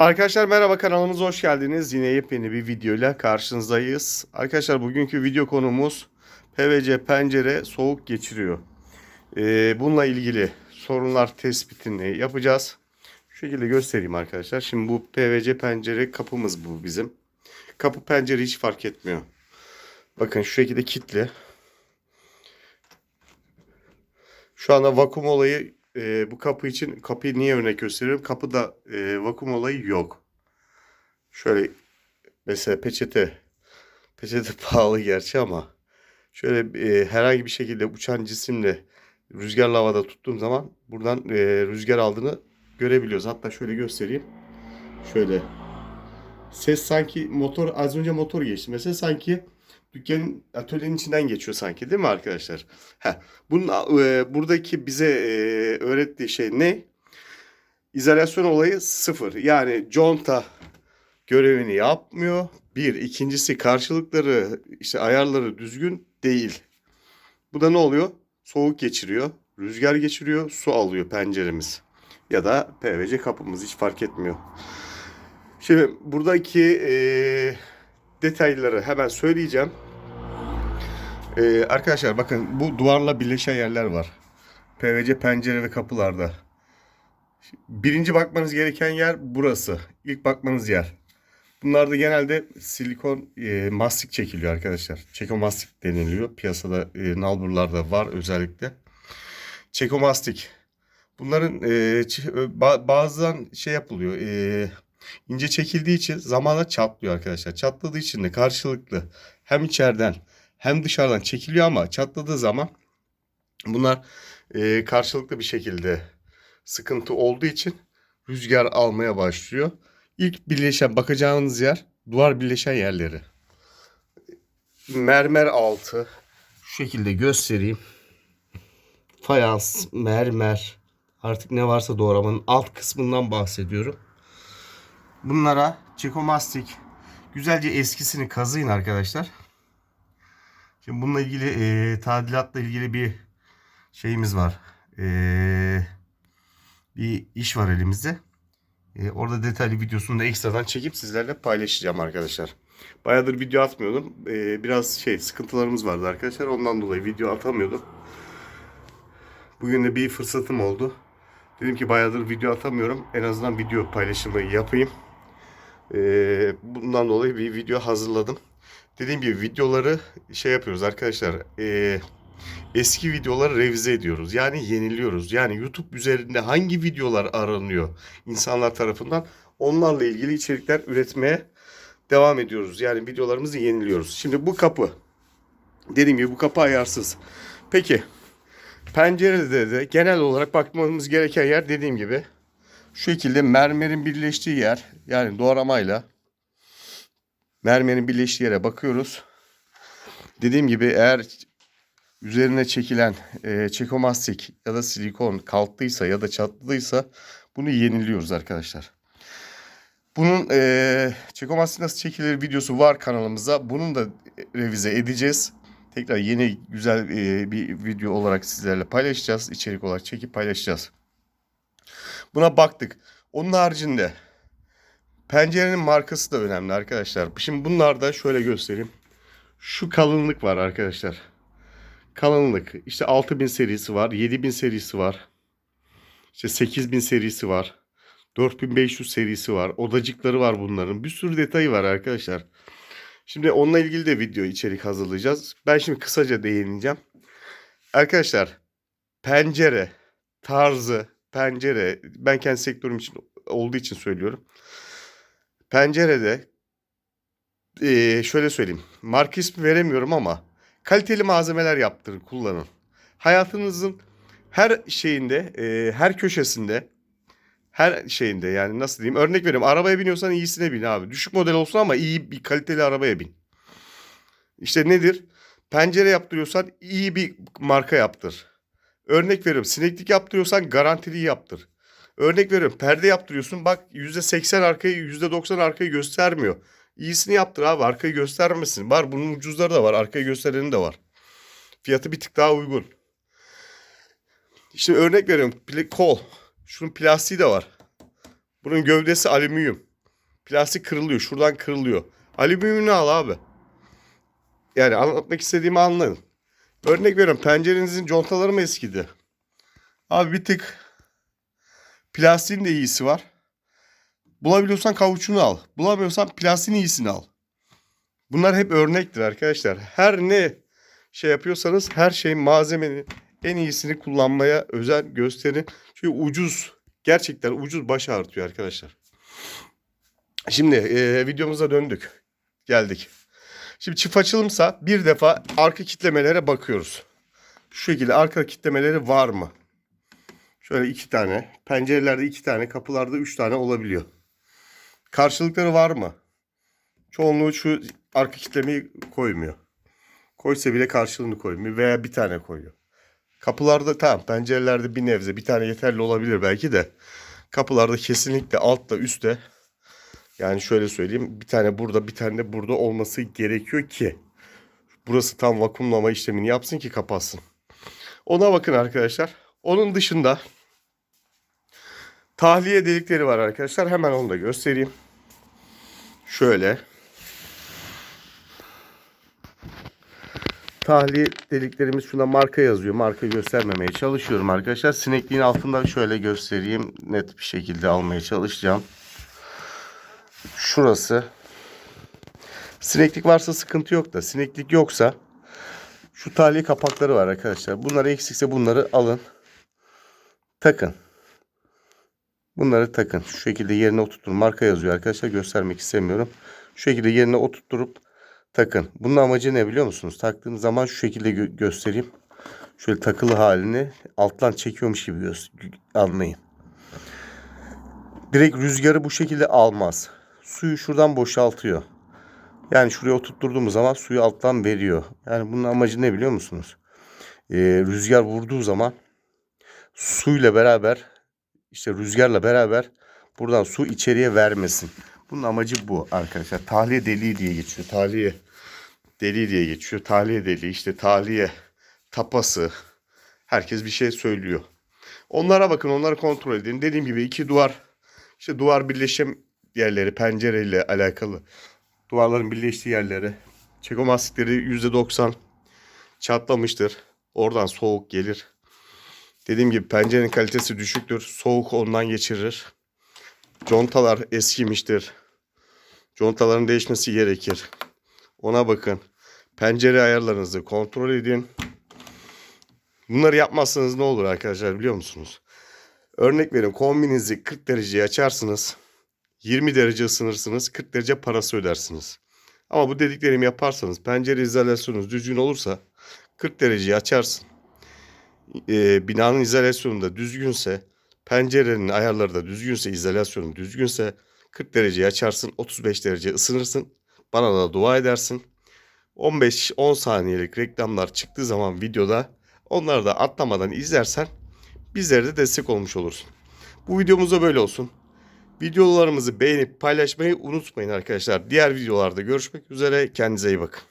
Arkadaşlar merhaba kanalımıza hoş geldiniz. Yine yepyeni bir videoyla karşınızdayız. Arkadaşlar bugünkü video konumuz PVC pencere soğuk geçiriyor. Ee, bununla ilgili sorunlar tespitini yapacağız. Şu şekilde göstereyim arkadaşlar. Şimdi bu PVC pencere kapımız bu bizim. Kapı pencere hiç fark etmiyor. Bakın şu şekilde kilitli. Şu anda vakum olayı e, bu kapı için kapıyı niye örnek gösteriyorum? Kapıda e, vakum olayı yok. Şöyle mesela peçete peçete pahalı gerçi ama şöyle e, herhangi bir şekilde uçan cisimle rüzgarlı havada tuttuğum zaman buradan e, rüzgar aldığını görebiliyoruz. Hatta şöyle göstereyim. Şöyle ses sanki motor az önce motor geçti. Mesela sanki dükkanın atölyenin içinden geçiyor sanki değil mi arkadaşlar? Heh, bunun e, buradaki bize e, öğrettiği şey ne? İzolasyon olayı sıfır. Yani conta görevini yapmıyor. Bir. ikincisi karşılıkları işte ayarları düzgün değil. Bu da ne oluyor? Soğuk geçiriyor, rüzgar geçiriyor, su alıyor penceremiz. Ya da PVC kapımız hiç fark etmiyor. Şimdi buradaki e, detayları hemen söyleyeceğim. Ee, arkadaşlar bakın bu duvarla birleşen yerler var. PVC pencere ve kapılarda. Birinci bakmanız gereken yer burası. İlk bakmanız yer. Bunlarda genelde silikon e, mastik çekiliyor arkadaşlar. Çekomastik deniliyor. Piyasada e, nalburlarda var özellikle. Çekomastik. Bunların e, bazen şey yapılıyor. E, ince çekildiği için zamanla çatlıyor arkadaşlar. Çatladığı için de karşılıklı hem içeriden hem dışarıdan çekiliyor ama çatladığı zaman bunlar e, karşılıklı bir şekilde sıkıntı olduğu için rüzgar almaya başlıyor. İlk birleşen bakacağınız yer duvar birleşen yerleri. Mermer altı şu şekilde göstereyim. Fayans, mermer artık ne varsa doğramanın alt kısmından bahsediyorum. Bunlara çekomastik güzelce eskisini kazıyın arkadaşlar. Şimdi bununla ilgili e, tadilatla ilgili bir şeyimiz var. E, bir iş var elimizde. E, orada detaylı videosunu da ekstradan çekip sizlerle paylaşacağım arkadaşlar. Bayağıdır video atmıyordum. E, biraz şey sıkıntılarımız vardı arkadaşlar. Ondan dolayı video atamıyordum. Bugün de bir fırsatım oldu. Dedim ki bayağıdır video atamıyorum. En azından video paylaşımı yapayım. E, bundan dolayı bir video hazırladım. Dediğim gibi videoları şey yapıyoruz arkadaşlar. e, eski videoları revize ediyoruz. Yani yeniliyoruz. Yani YouTube üzerinde hangi videolar aranıyor insanlar tarafından onlarla ilgili içerikler üretmeye devam ediyoruz. Yani videolarımızı yeniliyoruz. Şimdi bu kapı dediğim gibi bu kapı ayarsız. Peki pencerede de genel olarak bakmamız gereken yer dediğim gibi şu şekilde mermerin birleştiği yer yani doğramayla mermerin birleştiği yere bakıyoruz. Dediğim gibi eğer üzerine çekilen e, çekomastik ya da silikon kalktıysa ya da çatladıysa bunu yeniliyoruz arkadaşlar. Bunun e, çekomastik nasıl çekilir videosu var kanalımızda. Bunun da revize edeceğiz. Tekrar yeni güzel e, bir video olarak sizlerle paylaşacağız. İçerik olarak çekip paylaşacağız. Buna baktık. Onun haricinde Pencerenin markası da önemli arkadaşlar. Şimdi bunlarda şöyle göstereyim. Şu kalınlık var arkadaşlar. Kalınlık. İşte 6000 serisi var. 7000 serisi var. İşte 8000 serisi var. 4500 serisi var. Odacıkları var bunların. Bir sürü detayı var arkadaşlar. Şimdi onunla ilgili de video içerik hazırlayacağız. Ben şimdi kısaca değineceğim. Arkadaşlar pencere tarzı pencere ben kendi sektörüm için olduğu için söylüyorum. Pencerede eee, şöyle söyleyeyim. Marka ismi veremiyorum ama kaliteli malzemeler yaptırın, kullanın. Hayatınızın her şeyinde, eee, her köşesinde, her şeyinde yani nasıl diyeyim? Örnek veriyorum. Arabaya biniyorsan iyisine bin abi. Düşük model olsun ama iyi bir kaliteli arabaya bin. İşte nedir? Pencere yaptırıyorsan iyi bir marka yaptır. Örnek veriyorum. Sineklik yaptırıyorsan garantili yaptır. Örnek veriyorum perde yaptırıyorsun bak %80 arkayı %90 arkayı göstermiyor. İyisini yaptır abi arkayı göstermesin. Var bunun ucuzları da var arkayı göstereni de var. Fiyatı bir tık daha uygun. İşte örnek veriyorum kol. Şunun plastiği de var. Bunun gövdesi alüminyum. Plastik kırılıyor. Şuradan kırılıyor. Alüminyumunu al abi. Yani anlatmak istediğimi anlayın. Örnek veriyorum pencerenizin contaları mı eskidi? Abi bir tık plastiğin de iyisi var. Bulabiliyorsan kavuçunu al. Bulamıyorsan plastiğin iyisini al. Bunlar hep örnektir arkadaşlar. Her ne şey yapıyorsanız her şeyin malzemenin en iyisini kullanmaya özen gösterin. Çünkü ucuz. Gerçekten ucuz baş ağrıtıyor arkadaşlar. Şimdi e, videomuza döndük. Geldik. Şimdi çift açılımsa bir defa arka kitlemelere bakıyoruz. Şu şekilde arka kitlemeleri var mı? Şöyle iki tane. Pencerelerde iki tane, kapılarda üç tane olabiliyor. Karşılıkları var mı? Çoğunluğu şu arka kitlemeyi koymuyor. Koysa bile karşılığını koymuyor veya bir tane koyuyor. Kapılarda tamam pencerelerde bir nebze bir tane yeterli olabilir belki de. Kapılarda kesinlikle altta üstte yani şöyle söyleyeyim bir tane burada bir tane de burada olması gerekiyor ki burası tam vakumlama işlemini yapsın ki kapatsın. Ona bakın arkadaşlar. Onun dışında tahliye delikleri var arkadaşlar. Hemen onu da göstereyim. Şöyle. Tahliye deliklerimiz şuna marka yazıyor. Marka göstermemeye çalışıyorum arkadaşlar. Sinekliğin altından şöyle göstereyim. Net bir şekilde almaya çalışacağım. Şurası. Sineklik varsa sıkıntı yok da sineklik yoksa şu tahliye kapakları var arkadaşlar. Bunlar eksikse bunları alın. Takın. Bunları takın. Şu şekilde yerine oturtun. Marka yazıyor arkadaşlar. Göstermek istemiyorum. Şu şekilde yerine oturtturup takın. Bunun amacı ne biliyor musunuz? Taktığınız zaman şu şekilde gö- göstereyim. Şöyle takılı halini alttan çekiyormuş gibi anlayın. Direkt rüzgarı bu şekilde almaz. Suyu şuradan boşaltıyor. Yani şuraya oturtturduğumuz zaman suyu alttan veriyor. Yani bunun amacı ne biliyor musunuz? Ee, rüzgar vurduğu zaman suyla beraber işte rüzgarla beraber buradan su içeriye vermesin. Bunun amacı bu arkadaşlar. Tahliye deliği diye geçiyor. Tahliye deliği diye geçiyor. Tahliye deliği işte tahliye tapası. Herkes bir şey söylüyor. Onlara bakın onları kontrol edin. Dediğim gibi iki duvar işte duvar birleşim yerleri pencereyle alakalı. Duvarların birleştiği yerleri. Çekomastikleri %90 çatlamıştır. Oradan soğuk gelir. Dediğim gibi pencerenin kalitesi düşüktür. Soğuk ondan geçirir. Contalar eskimiştir. Contaların değişmesi gerekir. Ona bakın. Pencere ayarlarınızı kontrol edin. Bunları yapmazsanız ne olur arkadaşlar biliyor musunuz? Örnek verin kombinizi 40 dereceye açarsınız. 20 derece ısınırsınız. 40 derece parası ödersiniz. Ama bu dediklerimi yaparsanız pencere izolasyonunuz düzgün olursa 40 dereceyi açarsın. Ee, binanın izolasyonu da düzgünse pencerenin ayarları da düzgünse izolasyonun düzgünse 40 dereceyi açarsın 35 derece ısınırsın. Bana da dua edersin. 15-10 saniyelik reklamlar çıktığı zaman videoda onları da atlamadan izlersen bizlere de destek olmuş olursun. Bu videomuz da böyle olsun. Videolarımızı beğenip paylaşmayı unutmayın arkadaşlar. Diğer videolarda görüşmek üzere. Kendinize iyi bakın.